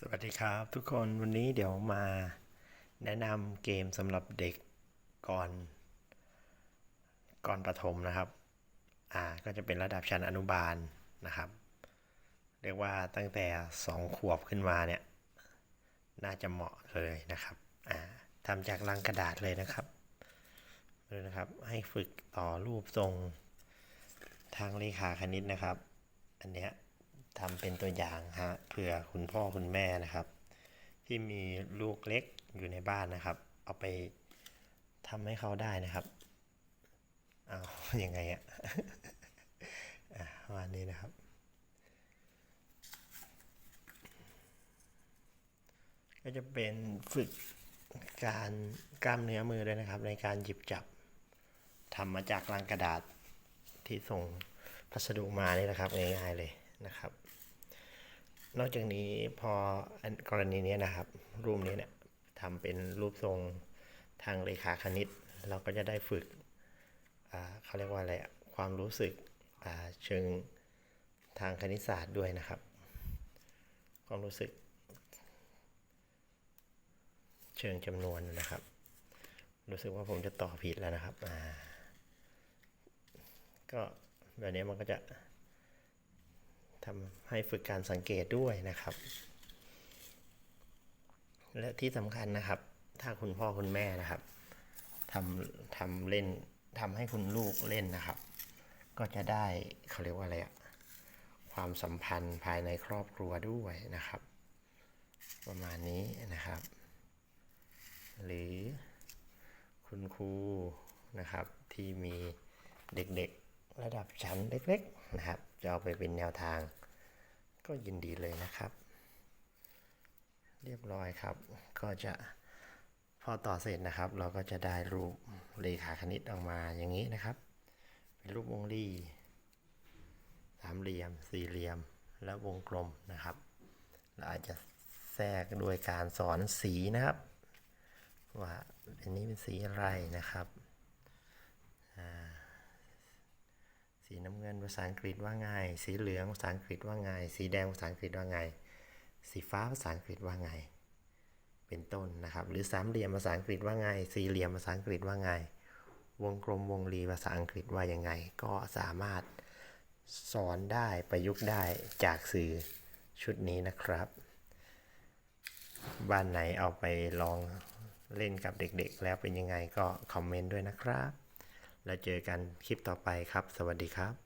สวัสดีครับทุกคนวันนี้เดี๋ยวมาแนะนำเกมสำหรับเด็กก่อน ก่อนประถมนะครับ อ่าก็จะเป็นระดับชั้นอนุบาลนะครับ เรียกว่าตั้งแต่สองขวบขึ้นมาเนี่ย น่าจะเหมาะเลยนะครับอ่าทำจากลังกระดาษเลยนะครับเลยนะครับให้ฝึกต่อรูปทรงทางเลขาคณิตนะครับ อันเนี้ย ทำเป็นตัวอย่างฮะเผื่อคุณพ่อคุณแม่นะครับ ที่มีลูกเล็กอยู่ในบ้านนะครับ เอาไปทำให้เขาได้นะครับเอาอยัางไงอะอะวันนี้นะครับ ก็จะเป็นฝึกการกล้ามเนื้อมือด้วยนะครับ ในการหยิบจับทำมาจากลังกระดาษที่ส่งพัสดุมานี่นะครับง่ายๆเลยนะครับ นอกจากนี้พอกรณีนี้นะครับ รูปนี้เนี่ยทำเป็นรูปทรงทางเลขาคณิต เราก็จะได้ฝึกเขาเรียกว่าอะไรความรู้สึกเชิงทางคณิตศาสตร์ด้วยนะครับ ความรู้สึก เชิงจำนวนนะครับ รู้สึกว่าผมจะต่อผิดแล้วนะครับก็แบบนี้มันก็จะ ทำให้ฝึกการสังเกตด้วยนะครับ และที่สำคัญนะครับ ถ้าคุณพ่อคุณแม่นะครับทำทำเล่นทำให้คุณลูกเล่นนะครับ ก็จะได้เขาเรียกว่าอะไรอะความสัมพันธ์ภายในครอบครัวด้วยนะครับ ประมาณนี้นะครับ หรือคุณครูนะครับที่มีเด็กๆ ระดับชั้นเล็กๆนะครับ จะเอาไปเป็นแนวทาง ก็ยินดีเลยนะครับ เรียบร้อยครับ ก็จะพอต่อเสร็จนะครับ เราก็จะได้รูปเลขาคณิตออกมาอย่างนี้นะครับ เป็นรูปวงรีสามเหลี่ยม สี่เหลี่ยม และวงกลมนะครับเราอาจจะแทรกโดยการสอนสีนะครับ ว่าอันนี้เป็นสีอะไรนะครับอ่า สีน้ำเงินภาษาอังกฤษว่าไง สีเหลืองภาษาอังกฤษว่าไง สีแดงภาษาอังกฤษว่าไง สีฟ้าภาษาอังกฤษว่าไง เป็นต้นนะครับ หรือสามเหลี่ยมภาษาอังกฤษว่าไง สี่เหลี่ยมภาษาอังกฤษว่าไง วงกลมวงรีภาษาอังกฤษว่ายังไง ก็สามารถสอนได้ประยุกต์ได้จากสื่อชุดนี้นะครับ บ้านไหนเอาไปลองเล่นกับเด็กๆ แล้วเป็นยังไงก็คอมเมนต์ด้วยนะครับ แล้วเจอกันคลิปต่อไปครับ สวัสดีครับ